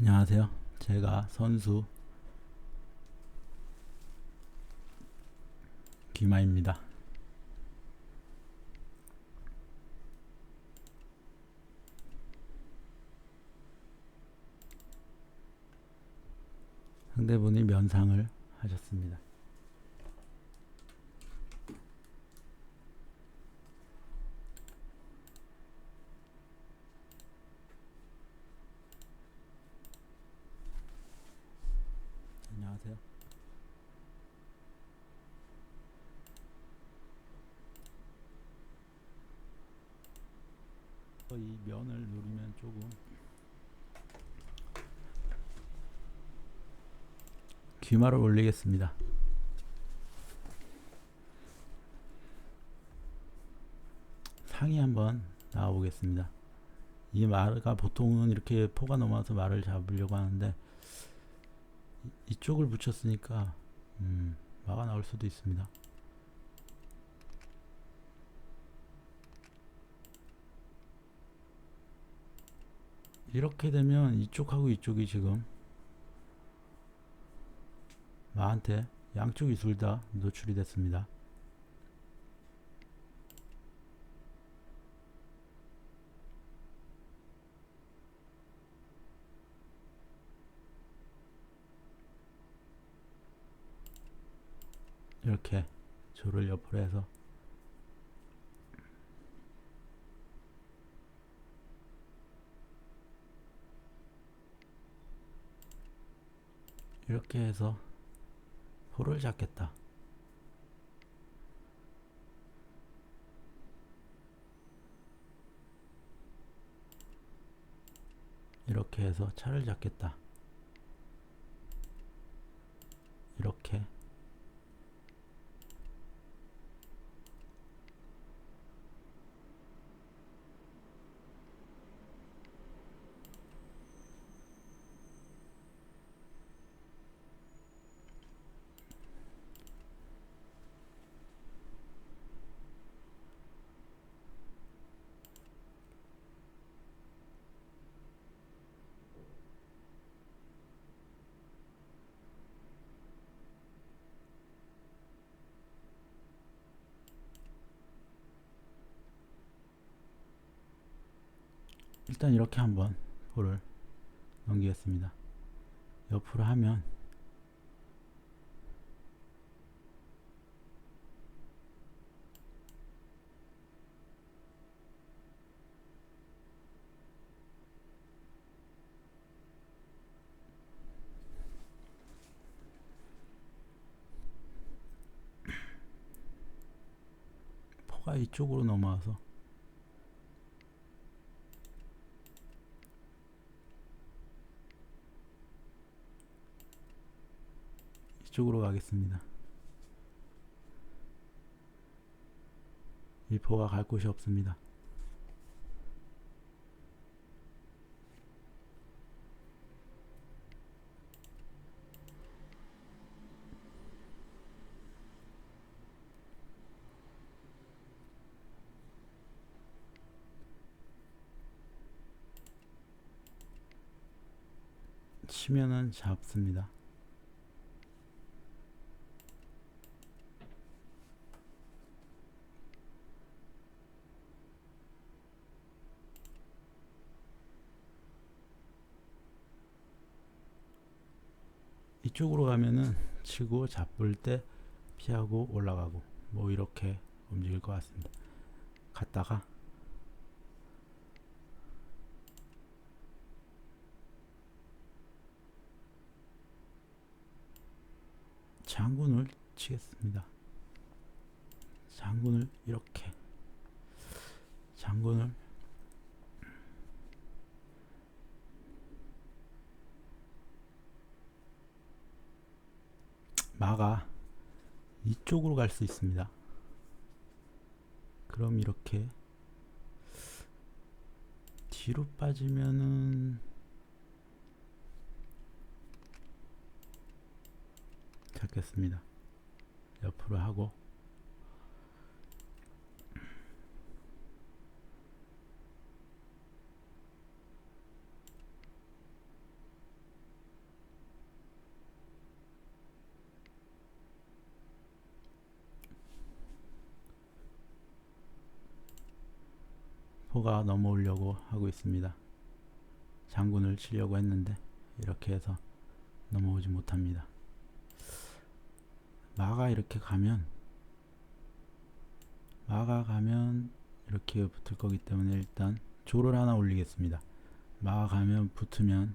안녕하세요. 제가 선수 김아입니다. 상대분이 면상을 하셨습니다. 이 면을 누르면 조금 귀마를 올리겠습니다. 상이 한번 나와 보겠습니다. 이 말가 보통은 이렇게 포가 넘어서 말을 잡으려고 하는데 이- 이쪽을 붙였으니까 음, 마가 나올 수도 있습니다. 이렇게 되면 이쪽하고 이쪽이 지금 마한테 양쪽이 둘 다 노출이 됐습니다. 이렇게 줄을 옆으로 해서 이렇게 해서 포를 잡겠다. 이렇게 해서 차를 잡겠다. 이렇게 일단 이렇게 한번 포를 넘기겠습니다. 옆으로 하면 포가 이쪽으로 넘어와서 이쪽으로 가겠습니다. 이 포가 갈 곳이 없습니다. 치면은 잡습니다. 이쪽으로 가면은 치고 잡을 때 피하고 올라가고 뭐 이렇게 움직일 것 같습니다. 갔다가 장군을 치겠습니다. 장군을 이렇게 장군을 마가 이쪽으로 갈 수 있습니다. 그럼 이렇게 뒤로 빠지면은 잡겠습니다. 옆으로 하고 포가 넘어오려고 하고 있습니다. 장군을 치려고 했는데 이렇게 해서 넘어오지 못합니다. 마가 이렇게 가면 마가 가면 이렇게 붙을 거기 때문에 일단 조를 하나 올리겠습니다. 마가 가면 붙으면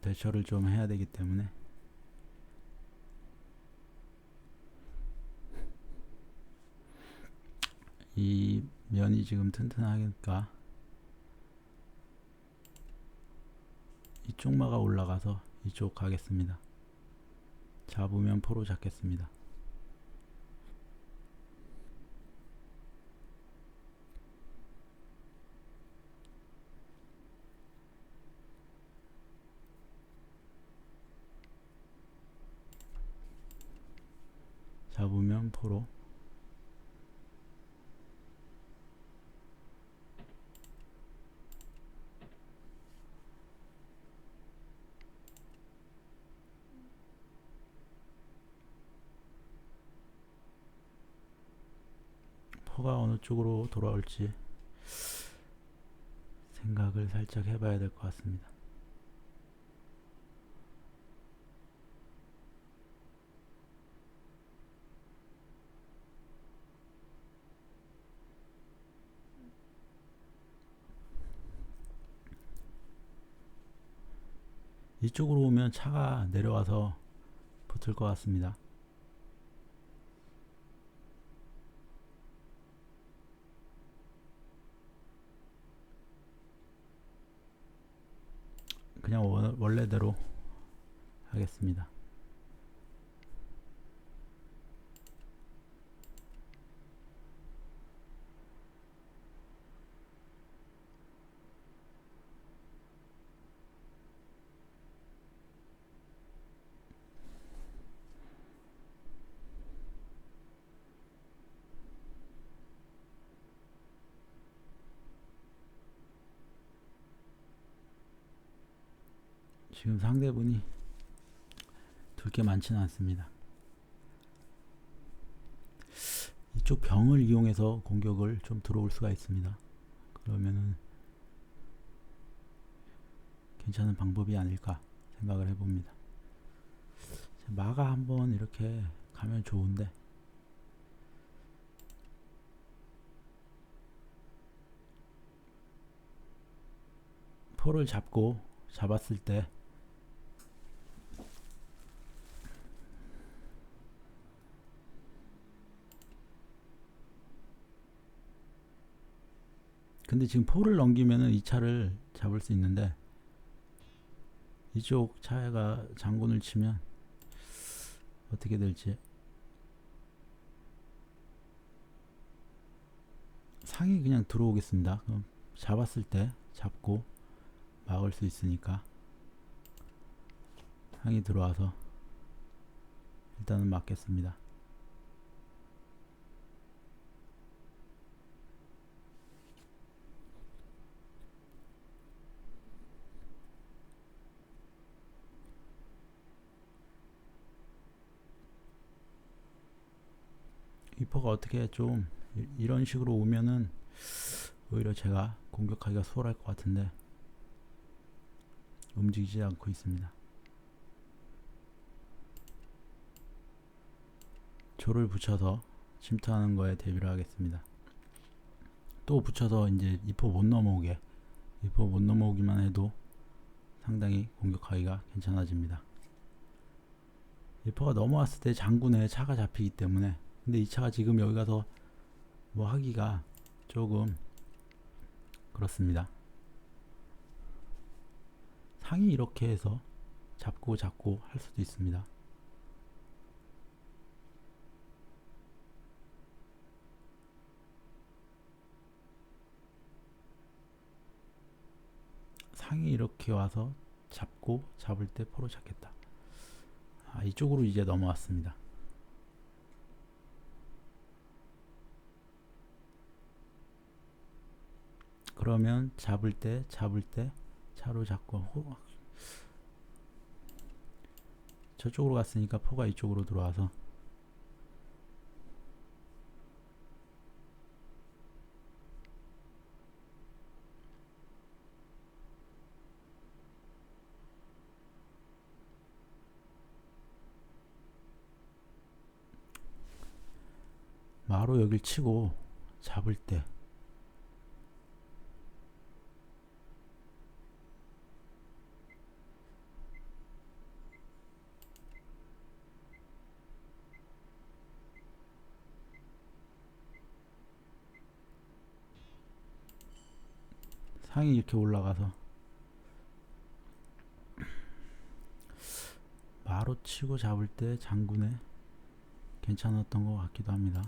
대처를 좀 해야 되기 때문에 이 면이 지금 튼튼하니까 이쪽 마가 올라가서 이쪽 가겠습니다. 잡으면 포로 잡겠습니다. 잡으면 포로 포가 어느 쪽으로 돌아올지 생각을 살짝 해봐야 될 것 같습니다. 이쪽으로 오면 차가 내려와서 붙을 것 같습니다. 그냥 원- 원래대로 하겠습니다. 지금 상대분이 둘 게 많지는 않습니다. 이쪽 병을 이용해서 공격을 좀 들어올 수가 있습니다. 그러면은 괜찮은 방법이 아닐까 생각을 해봅니다. 마가 한번 이렇게 가면 좋은데 포를 잡고 잡았을 때 근데 지금 포를 넘기면은 이 차를 잡을 수 있는데 이쪽 차가 장군을 치면 어떻게 될지 상이 그냥 들어오겠습니다. 그럼 잡았을 때 잡고 막을 수 있으니까 상이 들어와서 일단은 막겠습니다. 이퍼가 어떻게 좀 이- 이런 식으로 오면은 오히려 제가 공격하기가 수월할 것 같은데 움직이지 않고 있습니다. 조를 붙여서 침투하는 거에 대비를 하겠습니다. 또 붙여서 이제 이퍼 못 넘어오게 이퍼 못 넘어오기만 해도 상당히 공격하기가 괜찮아집니다. 이퍼가 넘어왔을 때 장군에 차가 잡히기 때문에 근데 이 차가 지금 여기 가서 뭐 하기가 조금 그렇습니다. 상이 이렇게 해서 잡고 잡고 할 수도 있습니다. 상이 이렇게 와서 잡고 잡을 때 포로 잡겠다. 아, 이쪽으로 이제 넘어왔습니다. 그러면 잡을 때 잡을 때 차로 잡고 호, 저쪽으로 갔으니까 포가 이쪽으로 들어와서. 마로 여길 치고 잡을 때. 상이 이렇게 올라가서 마로 치고 잡을 때 장군에 괜찮았던 것 같기도 합니다.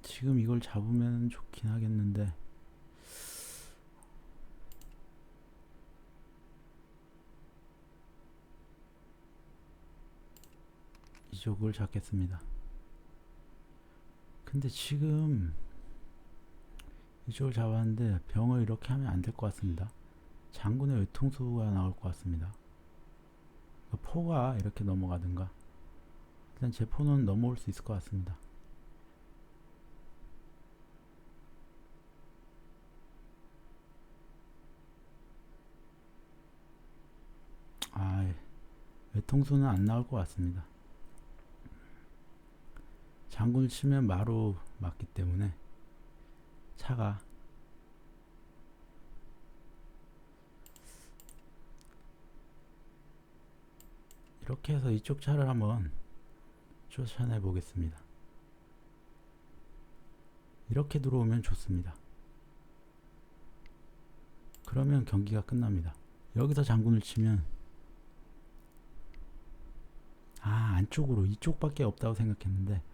지금 이걸 잡으면 좋긴 하겠는데 쪽을 잡겠습니다. 근데 지금 이쪽을 잡았는데 병을 이렇게 하면 안 될 것 같습니다. 장군의 외통수가 나올 것 같습니다. 그 포가 이렇게 넘어가든가 일단 제 포는 넘어올 수 있을 것 같습니다. 아, 예. 외통수는 안 나올 것 같습니다. 장군을 치면 마루 맞기 때문에 차가 이렇게 해서 이쪽 차를 한번 쫓아내 보겠습니다. 이렇게 들어오면 좋습니다. 그러면 경기가 끝납니다. 여기서 장군을 치면 아 안쪽으로 이쪽밖에 없다고 생각했는데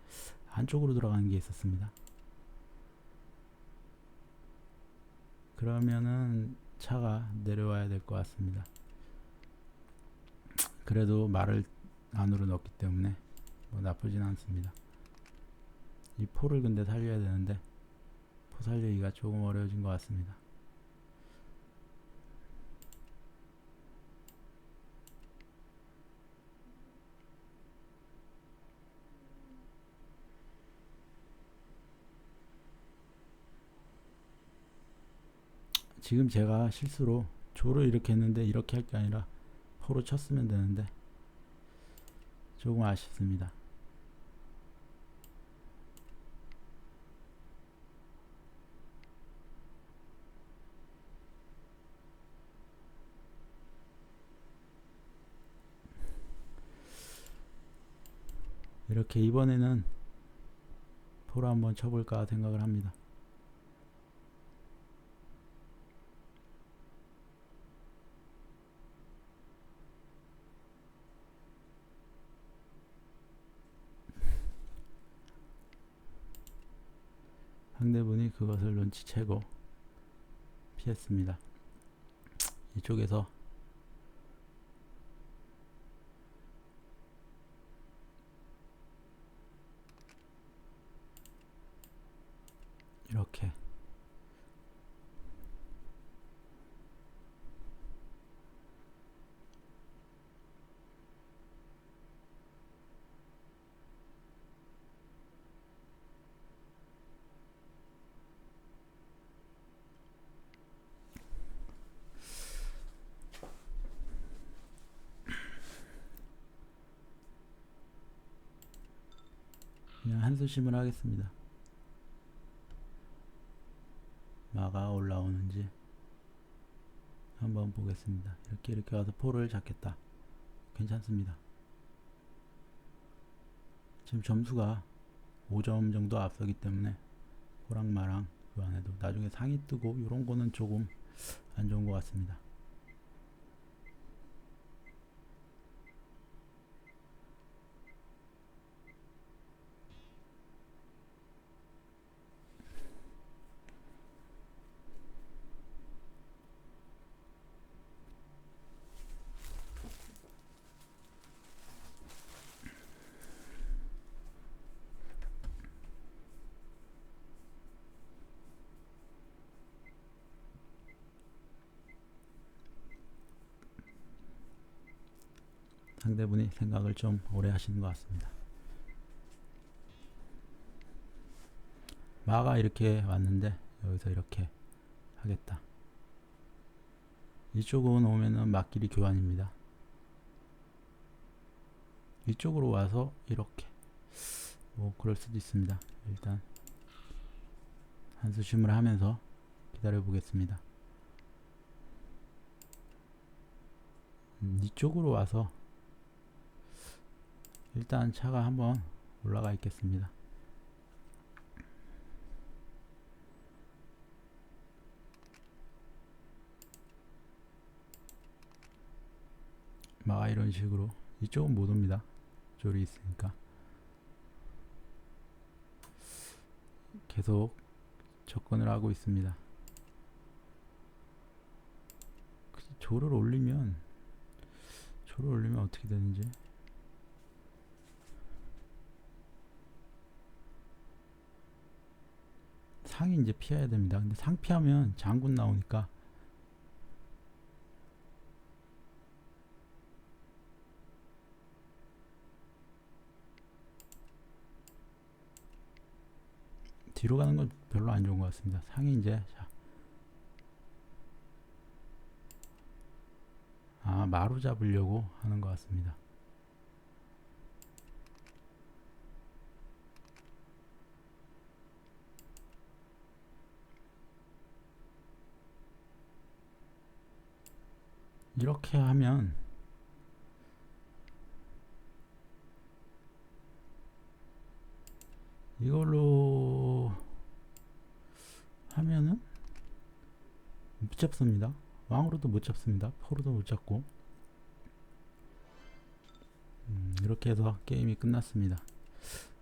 안쪽으로 들어가는 게 있었습니다. 그러면은 차가 내려와야 될 것 같습니다. 그래도 말을 안으로 넣기 때문에 뭐 나쁘진 않습니다. 이 포를 근데 살려야 되는데 포 살리기가 조금 어려워진 것 같습니다. 지금 제가 실수로 조를 이렇게 했는데 이렇게 할 게 아니라 포로 쳤으면 되는데 조금 아쉽습니다. 이렇게 이번에는 포로 한번 쳐볼까 생각을 합니다. 그것을 눈치채고 피했습니다. 이쪽에서 이렇게 수심을 하겠습니다. 마가 올라오는지 한번 보겠습니다. 이렇게 이렇게 와서 포를 잡겠다. 괜찮습니다. 지금 점수가 5점 정도 앞서기 때문에 호랑 마랑 그 안에도 나중에 상이 뜨고 이런 거는 조금 안 좋은 것 같습니다. 상대분이 생각을 좀 오래 하시는 것 같습니다. 마가 이렇게 왔는데 여기서 이렇게 하겠다. 이쪽으로 오면은 막길이 교환입니다. 이쪽으로 와서 이렇게 뭐 그럴 수도 있습니다. 일단 한수심을 하면서 기다려 보겠습니다. 음, 이쪽으로 와서 일단 차가 한번 올라가 있겠습니다. 막 이런 식으로 이쪽은 못 옵니다. 졸이 있으니까 계속 접근을 하고 있습니다. 그 조를 올리면 조를 올리면 어떻게 되는지 상이 이제 피해야 됩니다. 근데 상 피하면 장군 나오니까 뒤로 가는 건 별로 안 좋은 것 같습니다. 상이 이제 자. 아 마루 잡으려고 하는 것 같습니다. 이렇게 하면 이걸로 하면은 못 잡습니다. 왕으로도 못 잡습니다. 포로도 못 잡고 음, 이렇게 해서 게임이 끝났습니다.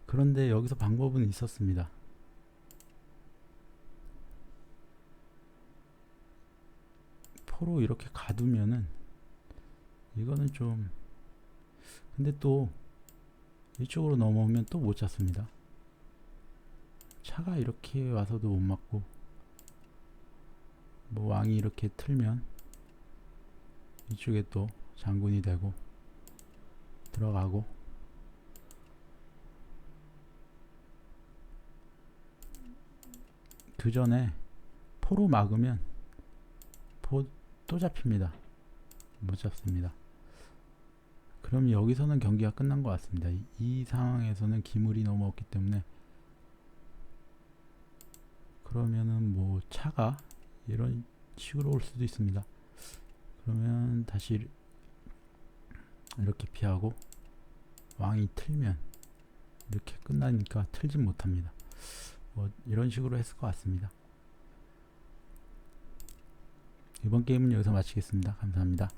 그런데 여기서 방법은 있었습니다. 포로 이렇게 가두면은 이거는 좀 근데 또 이쪽으로 넘어오면 또 못 잡습니다. 차가 이렇게 와서도 못 맞고 뭐 왕이 이렇게 틀면 이쪽에 또 장군이 되고 들어가고 그 전에 포로 막으면 포 또 잡힙니다. 못 잡습니다. 그럼 여기서는 경기가 끝난 것 같습니다. 이, 이 상황에서는 기물이 없기 때문에 그러면은 뭐 차가 이런 식으로 올 수도 있습니다. 그러면 다시 이렇게 피하고 왕이 틀면 이렇게 끝나니까 틀진 못합니다. 뭐 이런 식으로 했을 것 같습니다. 이번 게임은 여기서 마치겠습니다. 감사합니다.